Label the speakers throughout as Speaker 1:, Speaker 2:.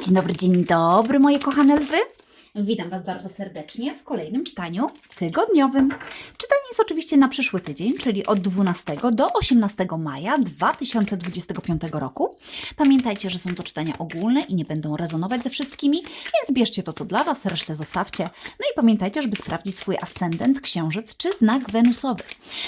Speaker 1: Dzień dobry, dzień dobry, moje kochane lwy. Witam Was bardzo serdecznie w kolejnym czytaniu tygodniowym. Czytanie jest oczywiście na przyszły tydzień, czyli od 12 do 18 maja 2025 roku. Pamiętajcie, że są to czytania ogólne i nie będą rezonować ze wszystkimi, więc bierzcie to, co dla Was, resztę zostawcie. No i pamiętajcie, żeby sprawdzić swój ascendent, księżyc czy znak wenusowy.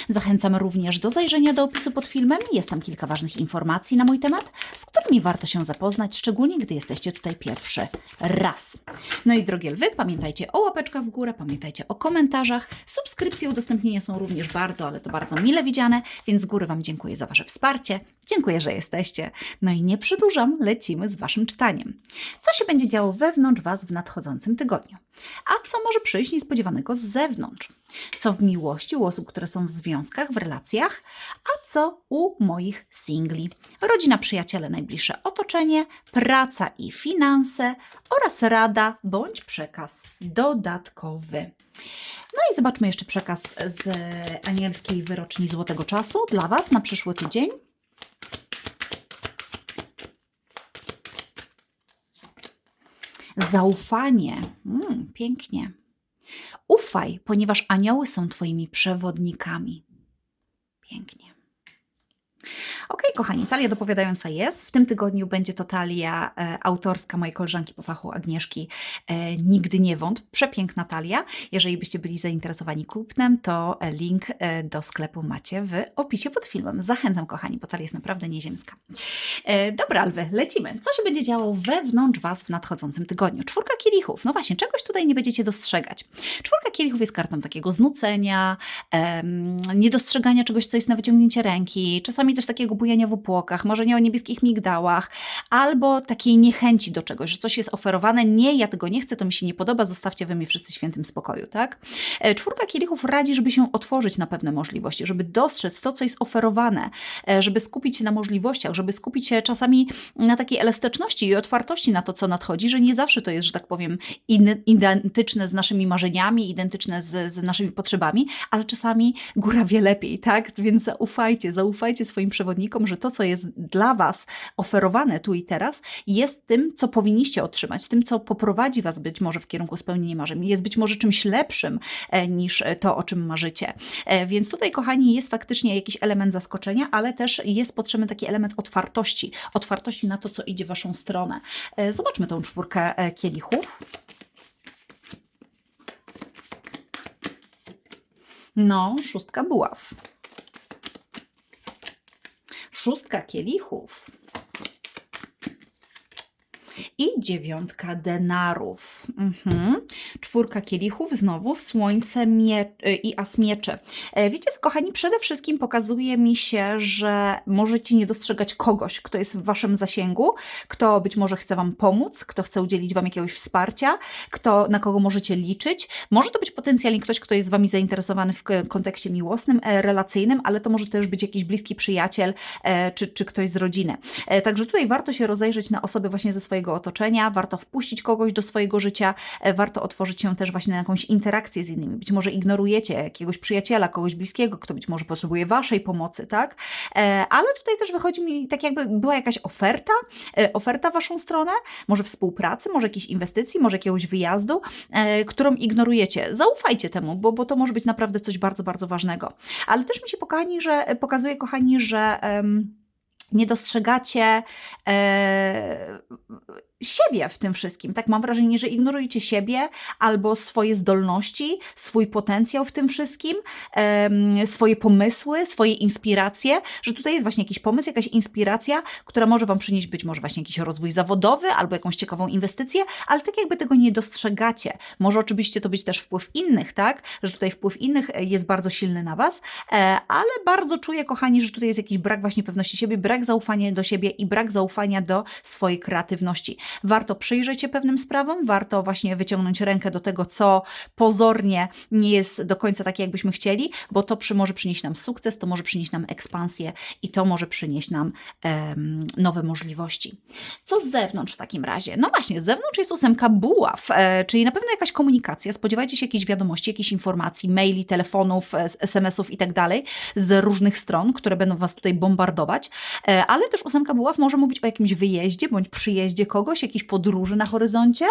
Speaker 1: Zachęcam również do zajrzenia do opisu pod filmem. Jest tam kilka ważnych informacji na mój temat, z którymi warto się zapoznać, szczególnie gdy jesteście tutaj pierwszy raz. No i drogie lwy, pamiętajcie o łapeczkach w górę, pamiętajcie o komentarzach. Subskrypcje, udostępnienia są również bardzo, ale to bardzo mile widziane, więc z góry Wam dziękuję za Wasze wsparcie. Dziękuję, że jesteście. No i nie przedłużam, lecimy z Waszym czytaniem. Co się będzie działo wewnątrz Was w nadchodzącym tygodniu? A co może przyjść niespodziewanego z zewnątrz? Co w miłości u osób, które są w związkach, w relacjach, a co u moich singli? Rodzina, przyjaciele, najbliższe otoczenie, praca i finanse oraz rada bądź przekaz dodatkowy. No i zobaczmy jeszcze przekaz z anielskiej wyroczni Złotego Czasu dla Was na przyszły tydzień. Zaufanie. Mm, pięknie. Ufaj, ponieważ anioły są Twoimi przewodnikami. Pięknie. Ok, kochani, talia dopowiadająca jest. W tym tygodniu będzie to talia e, autorska mojej koleżanki po fachu Agnieszki e, Nigdy nie wątp. Przepiękna talia. Jeżeli byście byli zainteresowani kupnem, to e, link e, do sklepu macie w opisie pod filmem. Zachęcam, kochani, bo talia jest naprawdę nieziemska. E, dobra, lwy, lecimy. Co się będzie działo wewnątrz Was w nadchodzącym tygodniu? Czwórka kielichów. No właśnie, czegoś tutaj nie będziecie dostrzegać. Czwórka kielichów jest kartą takiego znucenia, em, niedostrzegania czegoś, co jest na wyciągnięcie ręki, czasami też takiego bujania w opłokach, marzenia o niebieskich migdałach, albo takiej niechęci do czegoś, że coś jest oferowane, nie, ja tego nie chcę, to mi się nie podoba, zostawcie wy mnie wszyscy świętym spokoju, tak? E, Czwórka kielichów radzi, żeby się otworzyć na pewne możliwości, żeby dostrzec to, co jest oferowane, e, żeby skupić się na możliwościach, żeby skupić się czasami na takiej elastyczności i otwartości na to, co nadchodzi, że nie zawsze to jest, że tak powiem, identyczne z naszymi marzeniami, identyczne z, z naszymi potrzebami, ale czasami góra wie lepiej, tak? Więc zaufajcie, zaufajcie swoim przewodnikom, że to, co jest dla Was oferowane tu i teraz, jest tym, co powinniście otrzymać, tym, co poprowadzi Was być może w kierunku spełnienia marzeń, jest być może czymś lepszym e, niż to, o czym marzycie. E, Więc tutaj, kochani, jest faktycznie jakiś element zaskoczenia, ale też jest potrzebny taki element otwartości, otwartości na to, co idzie w Waszą stronę. E, Zobaczmy tą czwórkę e, kielichów. No, szóstka buław. Szóstka kielichów. I dziewiątka denarów. Mhm. Czwórka kielichów, znowu słońce mie- i as mieczy. E, Wiecie kochani, przede wszystkim pokazuje mi się, że możecie nie dostrzegać kogoś, kto jest w waszym zasięgu, kto być może chce wam pomóc, kto chce udzielić wam jakiegoś wsparcia, kto, na kogo możecie liczyć. Może to być potencjalnie ktoś, kto jest wami zainteresowany w kontekście miłosnym, e, relacyjnym, ale to może też być jakiś bliski przyjaciel e, czy, czy ktoś z rodziny. Także tutaj warto się rozejrzeć na osoby właśnie ze swojego otoczenia, warto wpuścić kogoś do swojego życia, warto otworzyć się też właśnie na jakąś interakcję z innymi. Być może ignorujecie jakiegoś przyjaciela, kogoś bliskiego, kto być może potrzebuje waszej pomocy, tak? E, Ale tutaj też wychodzi mi tak jakby była jakaś oferta, e, oferta waszą stronę, może współpracy, może jakiejś inwestycji, może jakiegoś wyjazdu, e, którą ignorujecie. Zaufajcie temu, bo, bo to może być naprawdę coś bardzo, bardzo ważnego. Ale też mi się że, pokazuje, kochani, że em, nie dostrzegacie e, siebie w tym wszystkim. Tak mam wrażenie, że ignorujecie siebie albo swoje zdolności, swój potencjał w tym wszystkim, swoje pomysły, swoje inspiracje, że tutaj jest właśnie jakiś pomysł, jakaś inspiracja, która może Wam przynieść być może właśnie jakiś rozwój zawodowy albo jakąś ciekawą inwestycję, ale tak jakby tego nie dostrzegacie. Może oczywiście to być też wpływ innych, tak? Że tutaj wpływ innych e, jest bardzo silny na Was, e, ale bardzo czuję, kochani, że tutaj jest jakiś brak właśnie pewności siebie, brak zaufania do siebie i brak zaufania do swojej kreatywności. Warto przyjrzeć się pewnym sprawom, warto właśnie wyciągnąć rękę do tego, co pozornie nie jest do końca takie, jakbyśmy chcieli, bo to przy, może przynieść nam sukces, to może przynieść nam ekspansję i to może przynieść nam nowe możliwości. Co z zewnątrz w takim razie? No właśnie, z zewnątrz jest ósemka buław, e, czyli na pewno jakaś komunikacja, spodziewajcie się jakichś wiadomości, jakichś informacji, maili, telefonów, e, SMS-ów i tak dalej z różnych stron, które będą Was tutaj bombardować, e, ale też ósemka buław może mówić o jakimś wyjeździe bądź przyjeździe kogoś, jakiejś podróży na horyzoncie.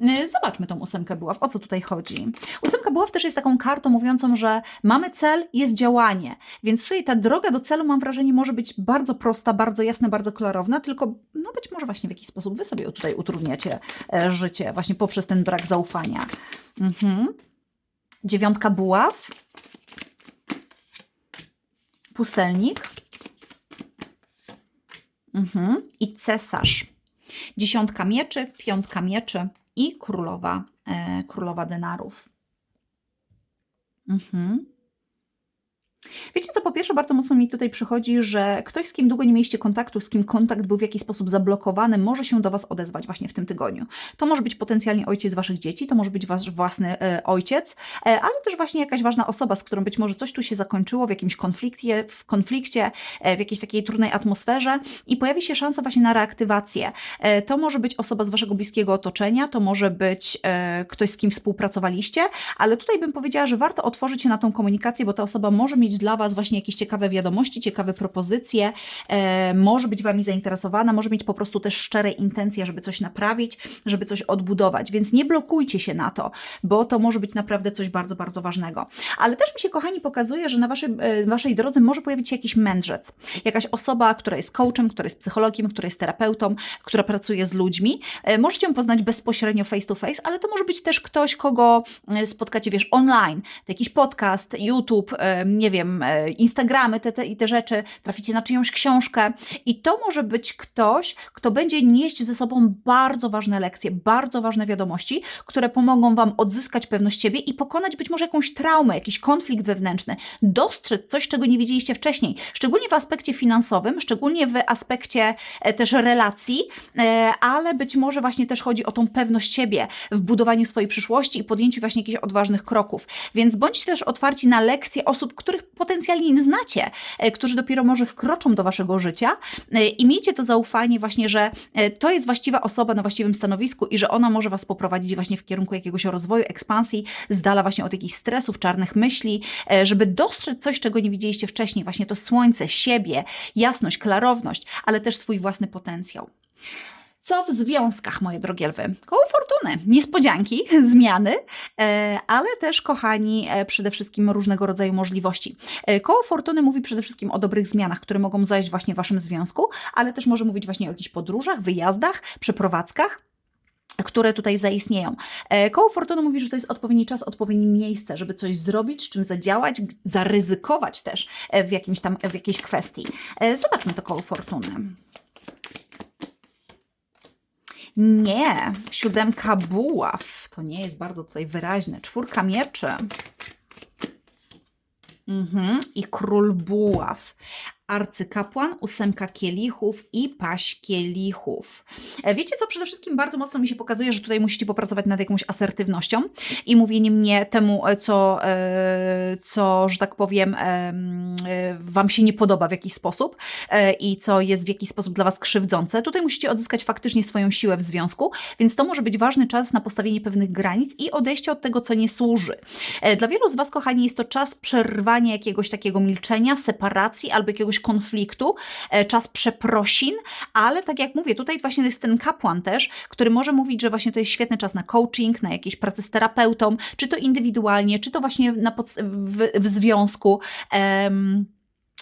Speaker 1: Y, Zobaczmy tą ósemkę buław. O co tutaj chodzi? Ósemka buław też jest taką kartą mówiącą, że mamy cel, jest działanie. Więc tutaj ta droga do celu, mam wrażenie, może być bardzo prosta, bardzo jasna, bardzo klarowna, tylko no być może właśnie w jakiś sposób wy sobie tutaj utrudniacie e, życie, właśnie poprzez ten brak zaufania. Mhm. Dziewiątka buław. Pustelnik. Mhm. I cesarz. Dziesiątka mieczy, piątka mieczy i królowa, e, królowa denarów. Mhm. Wiecie co, po pierwsze bardzo mocno mi tutaj przychodzi, że ktoś, z kim długo nie mieliście kontaktu, z kim kontakt był w jakiś sposób zablokowany, może się do Was odezwać właśnie w tym tygodniu. To może być potencjalnie ojciec Waszych dzieci, to może być Wasz własny e, ojciec, e, ale też właśnie jakaś ważna osoba, z którą być może coś tu się zakończyło w jakimś konflikcie, w konflikcie, e, w jakiejś takiej trudnej atmosferze i pojawi się szansa właśnie na reaktywację. E, to może być osoba z Waszego bliskiego otoczenia, to może być e, ktoś, z kim współpracowaliście, ale tutaj bym powiedziała, że warto otworzyć się na tą komunikację, bo ta osoba może mieć dla Was właśnie jakieś ciekawe wiadomości, ciekawe propozycje, e, może być Wami zainteresowana, może mieć po prostu też szczere intencje, żeby coś naprawić, żeby coś odbudować, więc nie blokujcie się na to, bo to może być naprawdę coś bardzo, bardzo ważnego. Ale też mi się, kochani, pokazuje, że na Waszej, e, waszej drodze może pojawić się jakiś mędrzec, jakaś osoba, która jest coachem, która jest psychologiem, która jest terapeutą, która pracuje z ludźmi. E, Możecie ją poznać bezpośrednio face to face, ale to może być też ktoś, kogo e, spotkacie, wiesz, online, to jakiś podcast, YouTube, e, nie wiem, e, Instagramy, te, te i te rzeczy, traficie na czyjąś książkę i to może być ktoś, kto będzie nieść ze sobą bardzo ważne lekcje, bardzo ważne wiadomości, które pomogą Wam odzyskać pewność siebie i pokonać być może jakąś traumę, jakiś konflikt wewnętrzny, dostrzec coś, czego nie widzieliście wcześniej, szczególnie w aspekcie finansowym, szczególnie w aspekcie e, też relacji, e, ale być może właśnie też chodzi o tą pewność siebie w budowaniu swojej przyszłości i podjęciu właśnie jakichś odważnych kroków. Więc bądźcie też otwarci na lekcje osób, których potencjalnie nie znacie, e, którzy dopiero może wkroczą do waszego życia e, i miejcie to zaufanie właśnie, że e, to jest właściwa osoba na właściwym stanowisku i że ona może was poprowadzić właśnie w kierunku jakiegoś rozwoju, ekspansji, z dala właśnie od jakichś stresów, czarnych myśli, żeby dostrzec coś, czego nie widzieliście wcześniej, właśnie to słońce, siebie, jasność, klarowność, ale też swój własny potencjał. Co w związkach, moje drogie lwy? Koło fortuny, niespodzianki, zmiany, e, ale też, kochani, e, przede wszystkim różnego rodzaju możliwości. E, Koło fortuny mówi przede wszystkim o dobrych zmianach, które mogą zajść właśnie w waszym związku, ale też może mówić właśnie o jakichś podróżach, wyjazdach, przeprowadzkach które tutaj zaistnieją. Koło Fortuny mówi, że to jest odpowiedni czas, odpowiednie miejsce, żeby coś zrobić, czym zadziałać, zaryzykować też w, jakimś tam, w jakiejś kwestii. Zobaczmy to koło Fortuny. Nie, siódemka buław. To nie jest bardzo tutaj wyraźne. Czwórka mieczy. Mhm. I król buław. Arcykapłan, ósemka kielichów i paść kielichów. E, Wiecie co, przede wszystkim bardzo mocno mi się pokazuje, że tutaj musicie popracować nad jakąś asertywnością i mówieniem nie temu, e, co, e, co że tak powiem, em, Wam się nie podoba w jakiś sposób i co jest w jakiś sposób dla Was krzywdzące. Tutaj musicie odzyskać faktycznie swoją siłę w związku, więc to może być ważny czas na postawienie pewnych granic i odejście od tego, co nie służy. Dla wielu z Was, kochani, jest to czas przerwania jakiegoś takiego milczenia, separacji albo jakiegoś konfliktu, e, czas przeprosin, ale tak jak mówię, tutaj właśnie jest ten kapłan też, który może mówić, że właśnie to jest świetny czas na coaching, na jakieś pracę z terapeutą, czy to indywidualnie, czy to właśnie na w, w związku. Em,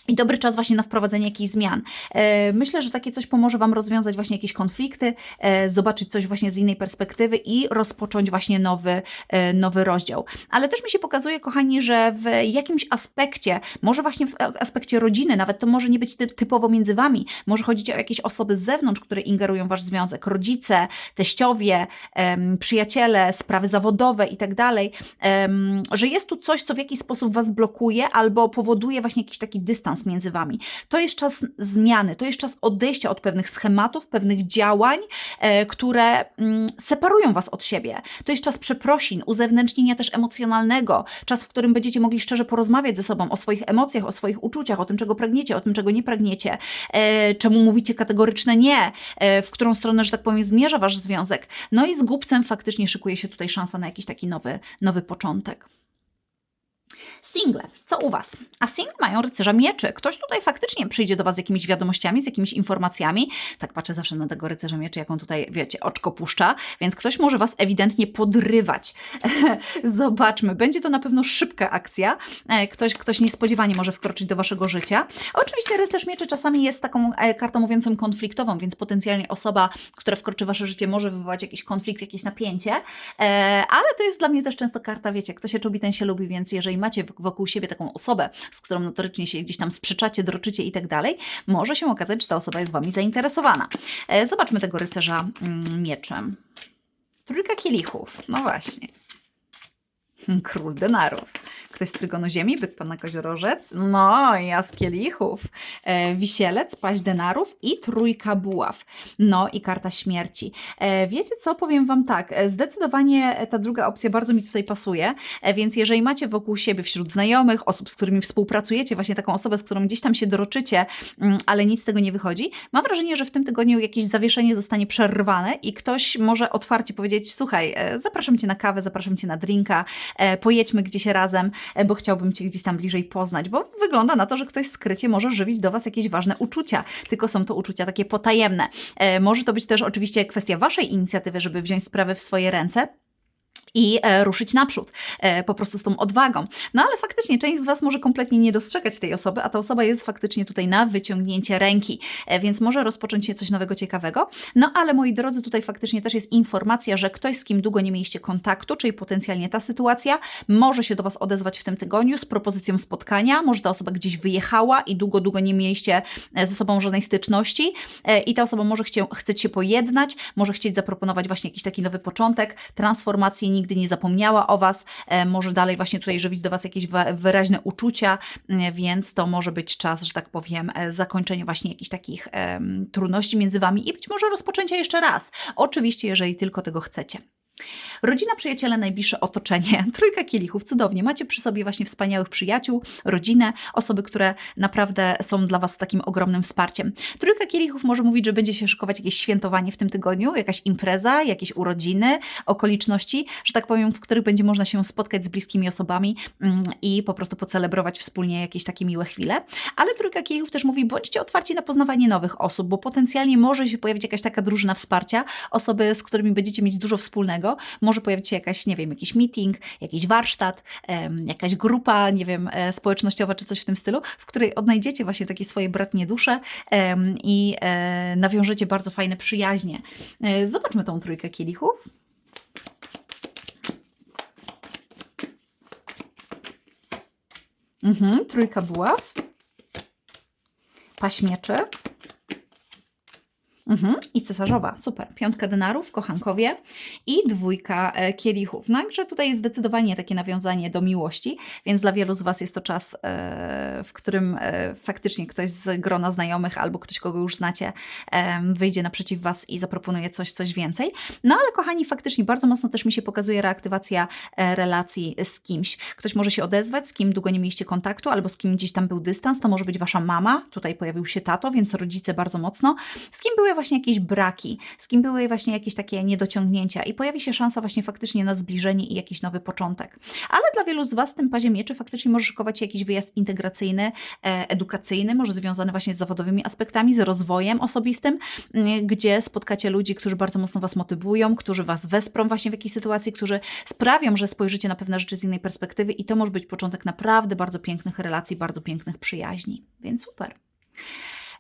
Speaker 1: i dobry czas właśnie na wprowadzenie jakichś zmian. E, Myślę, że takie coś pomoże Wam rozwiązać właśnie jakieś konflikty, e, zobaczyć coś właśnie z innej perspektywy i rozpocząć właśnie nowy, e, nowy rozdział. Ale też mi się pokazuje, kochani, że w jakimś aspekcie, może właśnie w aspekcie rodziny, nawet to może nie być ty- typowo między Wami, może chodzić o jakieś osoby z zewnątrz, które ingerują w Wasz związek, rodzice, teściowie, przyjaciele, sprawy zawodowe i tak dalej, że jest tu coś, co w jakiś sposób Was blokuje albo powoduje właśnie jakiś taki dystans między Wami. To jest czas zmiany, to jest czas odejścia od pewnych schematów, pewnych działań, e, które mm, separują Was od siebie. To jest czas przeprosin, uzewnętrznienia też emocjonalnego, czas, w którym będziecie mogli szczerze porozmawiać ze sobą o swoich emocjach, o swoich uczuciach, o tym, czego pragniecie, o tym, czego nie pragniecie, e, czemu mówicie kategoryczne nie, e, w którą stronę, że tak powiem, zmierza Wasz związek. No i z głupcem faktycznie szykuje się tutaj szansa na jakiś taki nowy, nowy początek. Single, co u Was? A single mają rycerza mieczy. Ktoś tutaj faktycznie przyjdzie do Was z jakimiś wiadomościami, z jakimiś informacjami. Tak patrzę zawsze na tego rycerza mieczy, jak on tutaj, wiecie, oczko puszcza, więc ktoś może Was ewidentnie podrywać. Zobaczmy, będzie to na pewno szybka akcja. E, Ktoś, ktoś niespodziewanie może wkroczyć do Waszego życia. Oczywiście rycerz mieczy czasami jest taką e, kartą mówiącą konfliktową, więc potencjalnie osoba, która wkroczy Wasze życie może wywołać jakiś konflikt, jakieś napięcie, E, ale to jest dla mnie też często karta, wiecie, kto się czubi, ten się lubi, więc jeżeli macie wokół siebie taką osobę, z którą notorycznie się gdzieś tam sprzeczacie, droczycie i tak dalej, może się okazać, że ta osoba jest Wami zainteresowana. E, Zobaczmy tego rycerza mm, mieczem. Trójka kielichów, no właśnie. Król denarów. Ktoś z Trygonu Ziemi, byk pana koziorożec. No, ja z kielichów. E, wisielec, paść denarów i trójka buław. No i karta śmierci. E, wiecie co, powiem wam tak, e, zdecydowanie ta druga opcja bardzo mi tutaj pasuje, e, więc jeżeli macie wokół siebie, wśród znajomych, osób, z którymi współpracujecie, właśnie taką osobę, z którą gdzieś tam się doroczycie, mm, ale nic z tego nie wychodzi, mam wrażenie, że w tym tygodniu jakieś zawieszenie zostanie przerwane i ktoś może otwarcie powiedzieć, słuchaj, e, zapraszam cię na kawę, zapraszam cię na drinka, pojedźmy gdzieś razem, e, bo chciałbym cię gdzieś tam bliżej poznać, bo wygląda na to, że ktoś skrycie może żywić do was jakieś ważne uczucia, tylko są to uczucia takie potajemne. E, Może to być też oczywiście kwestia waszej inicjatywy, żeby wziąć sprawę w swoje ręce. I e, ruszyć naprzód, e, po prostu z tą odwagą. No ale faktycznie część z Was może kompletnie nie dostrzegać tej osoby, a ta osoba jest faktycznie tutaj na wyciągnięcie ręki, e, więc może rozpocząć się coś nowego, ciekawego. No ale moi drodzy, tutaj faktycznie też jest informacja, że ktoś, z kim długo nie mieliście kontaktu, czyli potencjalnie ta sytuacja, może się do Was odezwać w tym tygodniu z propozycją spotkania. Może ta osoba gdzieś wyjechała i długo, długo nie mieliście ze sobą żadnej styczności i ta osoba może chcie, chcieć się pojednać, może chcieć zaproponować właśnie jakiś taki nowy początek, transformację, nigdy nie zapomniała o Was, e, może dalej właśnie tutaj żywić do Was jakieś wyraźne uczucia, więc to może być czas, że tak powiem, e, zakończenia właśnie jakichś takich trudności między Wami i być może rozpoczęcia jeszcze raz. Oczywiście, jeżeli tylko tego chcecie. Rodzina, przyjaciele, najbliższe otoczenie. Trójka kielichów, cudownie. Macie przy sobie właśnie wspaniałych przyjaciół, rodzinę, osoby, które naprawdę są dla Was takim ogromnym wsparciem. Trójka kielichów może mówić, że będzie się szykować jakieś świętowanie w tym tygodniu, jakaś impreza, jakieś urodziny, okoliczności, że tak powiem, w których będzie można się spotkać z bliskimi osobami mm, i po prostu pocelebrować wspólnie jakieś takie miłe chwile. Ale trójka kielichów też mówi, bądźcie otwarci na poznawanie nowych osób, bo potencjalnie może się pojawić jakaś taka drużyna wsparcia, osoby, z którymi będziecie mieć dużo wspólnego. Może pojawić się jakaś, nie wiem, jakiś meeting, jakiś warsztat, jakaś grupa, nie wiem, e, społecznościowa czy coś w tym stylu, w której odnajdziecie właśnie takie swoje bratnie dusze i e, nawiążecie bardzo fajne przyjaźnie. E, zobaczmy tą trójkę kielichów. Mhm, trójka buław. Paść mieczy. Mhm. I cesarzowa, super. Piątka denarów, kochankowie i dwójka e, kielichów. No, także tutaj jest zdecydowanie takie nawiązanie do miłości, więc dla wielu z Was jest to czas, e, w którym e, faktycznie ktoś z grona znajomych albo ktoś, kogo już znacie, wyjdzie naprzeciw Was i zaproponuje coś, coś więcej. No ale kochani, faktycznie bardzo mocno też mi się pokazuje reaktywacja relacji z kimś. Ktoś może się odezwać, z kim długo nie mieliście kontaktu, albo z kim gdzieś tam był dystans. To może być Wasza mama, tutaj pojawił się tato, więc rodzice bardzo mocno. Z kim były właśnie jakieś braki, z kim były właśnie jakieś takie niedociągnięcia i pojawi się szansa właśnie faktycznie na zbliżenie i jakiś nowy początek. Ale dla wielu z Was w tym pazie mieczy faktycznie może szykować się jakiś wyjazd integracyjny, e, edukacyjny, może związany właśnie z zawodowymi aspektami, z rozwojem osobistym, gdzie spotkacie ludzi, którzy bardzo mocno Was motywują, którzy Was wesprą właśnie w jakiejś sytuacji, którzy sprawią, że spojrzycie na pewne rzeczy z innej perspektywy i to może być początek naprawdę bardzo pięknych relacji, bardzo pięknych przyjaźni. Więc super.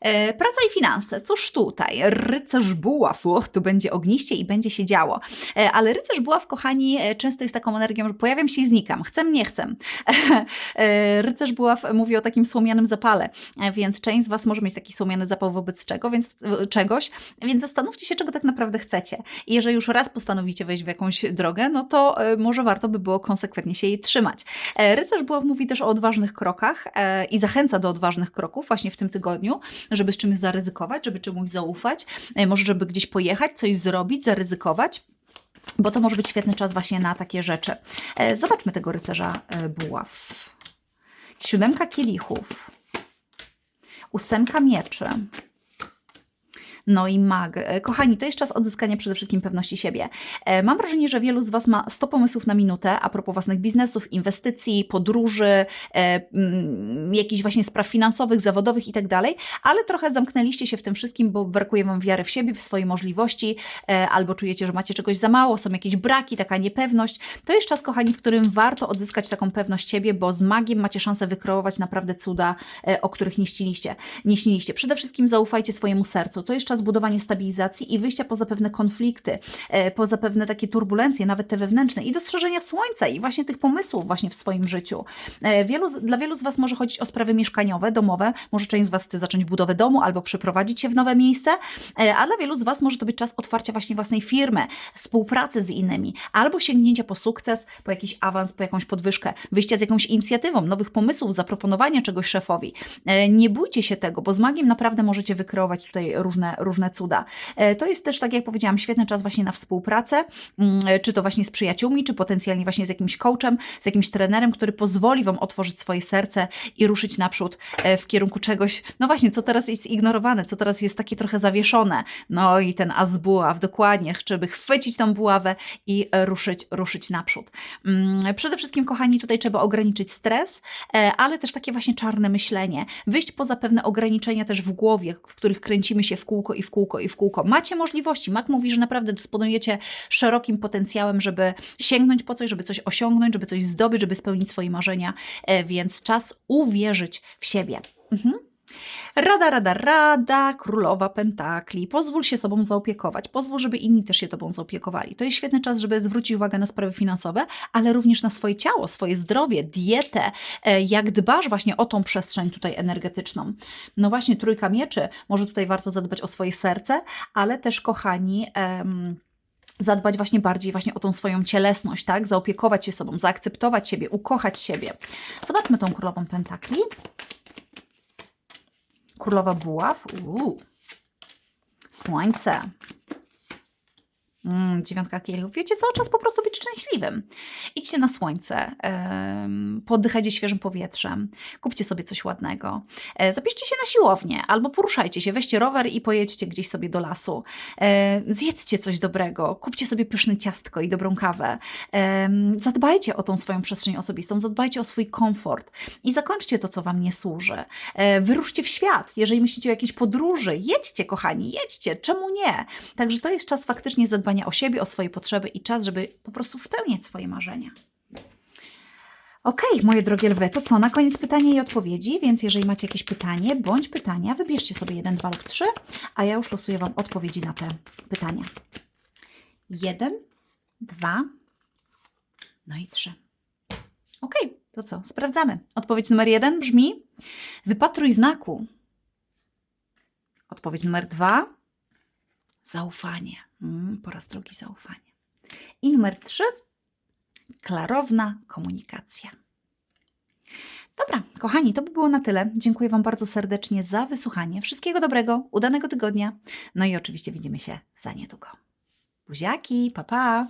Speaker 1: E, Praca i finanse. Cóż tutaj? Rycerz buław. O, tu będzie ogniście i będzie się działo. E, Ale rycerz buław, kochani, e, często jest taką energią, że pojawiam się i znikam. Chcę, nie chcę. Rycerz buław mówi o takim słomianym zapale, więc część z Was może mieć taki słomiany zapał wobec czego, więc, czegoś, więc zastanówcie się, czego tak naprawdę chcecie. I jeżeli już raz postanowicie wejść w jakąś drogę, no to może warto by było konsekwentnie się jej trzymać. Rycerz buław mówi też o odważnych krokach i zachęca do odważnych kroków właśnie w tym tygodniu, żeby z czymś zaryzykować, żeby czemuś zaufać, e, może żeby gdzieś pojechać, coś zrobić, zaryzykować. Bo to może być świetny czas właśnie na takie rzeczy. E, Zobaczmy tego rycerza e, buław. Siódemka kielichów. Ósemka mieczy. No i mag. E, Kochani, to jest czas odzyskania przede wszystkim pewności siebie. E, Mam wrażenie, że wielu z Was ma 100 pomysłów na minutę a propos własnych biznesów, inwestycji, podróży, e, mm, jakichś właśnie spraw finansowych, zawodowych i tak dalej, ale trochę zamknęliście się w tym wszystkim, bo brakuje Wam wiary w siebie, w swoje możliwości, albo czujecie, że macie czegoś za mało, są jakieś braki, taka niepewność. To jest czas, kochani, w którym warto odzyskać taką pewność siebie, bo z magiem macie szansę wykreować naprawdę cuda, o których nie śniliście. Nie śniliście. Przede wszystkim zaufajcie swojemu sercu. To jest czas budowania stabilizacji i wyjścia poza pewne konflikty, e, poza pewne takie turbulencje, nawet te wewnętrzne i dostrzeżenia słońca i właśnie tych pomysłów właśnie w swoim życiu. E, Wielu, dla wielu z Was może chodzić o sprawy mieszkaniowe, domowe, może część z Was chce zacząć budowę domu albo przeprowadzić się w nowe miejsce, e, a dla wielu z Was może to być czas otwarcia właśnie własnej firmy, współpracy z innymi, albo sięgnięcia po sukces, po jakiś awans, po jakąś podwyżkę, wyjścia z jakąś inicjatywą, nowych pomysłów, zaproponowania czegoś szefowi. Nie bójcie się tego, bo z magiem naprawdę możecie wykreować tutaj różne, różne cuda. E, To jest też, tak jak powiedziałam, świetny czas właśnie na współpracę, mm, czy to właśnie z przyjaciółmi, czy potencjalnie właśnie z jakimś coachem, z jakimś trenerem, który pozwoli Wam otworzyć swoje serce i ruszyć naprzód e, w kierunku czegoś, no właśnie, co teraz jest ignorowane, co teraz jest takie trochę zawieszone. No i ten as buław, dokładnie, żeby chwycić tą buławę i e, ruszyć, ruszyć naprzód. Mm, Przede wszystkim, kochani, tutaj trzeba ograniczyć stres, e, ale też takie właśnie czarne myślenie. Wyjść poza pewne ograniczenia też w głowie, w których kręcimy się w kółko i w kółko i w kółko. Macie możliwości. Mak mówi, że naprawdę dysponujecie szerokim potencjałem, żeby sięgnąć po coś, żeby coś osiągnąć, żeby coś zdobyć, żeby spełnić swoje marzenia, e, więc czas uwierzyć w siebie. Mhm. Rada, rada, rada, królowa pentakli. Pozwól się sobą zaopiekować. Pozwól, żeby inni też się tobą zaopiekowali. To jest świetny czas, żeby zwrócić uwagę na sprawy finansowe, ale również na swoje ciało, swoje zdrowie, dietę, e, jak dbasz właśnie o tą przestrzeń tutaj energetyczną. No właśnie, trójka mieczy. Może tutaj warto zadbać o swoje serce, ale też, kochani, em, zadbać właśnie bardziej właśnie o tą swoją cielesność, tak? Zaopiekować się sobą, zaakceptować siebie, ukochać siebie. Zobaczmy tą królową pentakli. Królowa buław. Uuu. Słońce. Mm, dziewiątka kielichów. Wiecie, cały czas po prostu być szczęśliwym. Idźcie na słońce, em, poddychajcie świeżym powietrzem, kupcie sobie coś ładnego, e, zabierzcie się na siłownię albo poruszajcie się, weźcie rower i pojedźcie gdzieś sobie do lasu. E, zjedzcie coś dobrego, kupcie sobie pyszne ciastko i dobrą kawę. Em, zadbajcie o tą swoją przestrzeń osobistą, zadbajcie o swój komfort i zakończcie to, co Wam nie służy. E, wyruszcie w świat. Jeżeli myślicie o jakiejś podróży, jedźcie, kochani, jedźcie. Czemu nie? Także to jest czas faktycznie zadbania o siebie, o swoje potrzeby i czas, żeby po prostu spełniać swoje marzenia. Okej, moje drogie lwy, to co? Na koniec pytanie i odpowiedzi, więc jeżeli macie jakieś pytanie bądź pytania, wybierzcie sobie jeden, dwa lub trzy, a ja już losuję Wam odpowiedzi na te pytania. Jeden, dwa, no i trzy. Okej, to co? Sprawdzamy. Odpowiedź numer jeden brzmi: wypatruj znaku. Odpowiedź numer dwa: zaufanie. Mm, po raz drugi zaufanie. I numer trzy: klarowna komunikacja. Dobra, kochani, to by było na tyle. Dziękuję Wam bardzo serdecznie za wysłuchanie. Wszystkiego dobrego, udanego tygodnia. No i oczywiście widzimy się za niedługo. Buziaki, pa pa!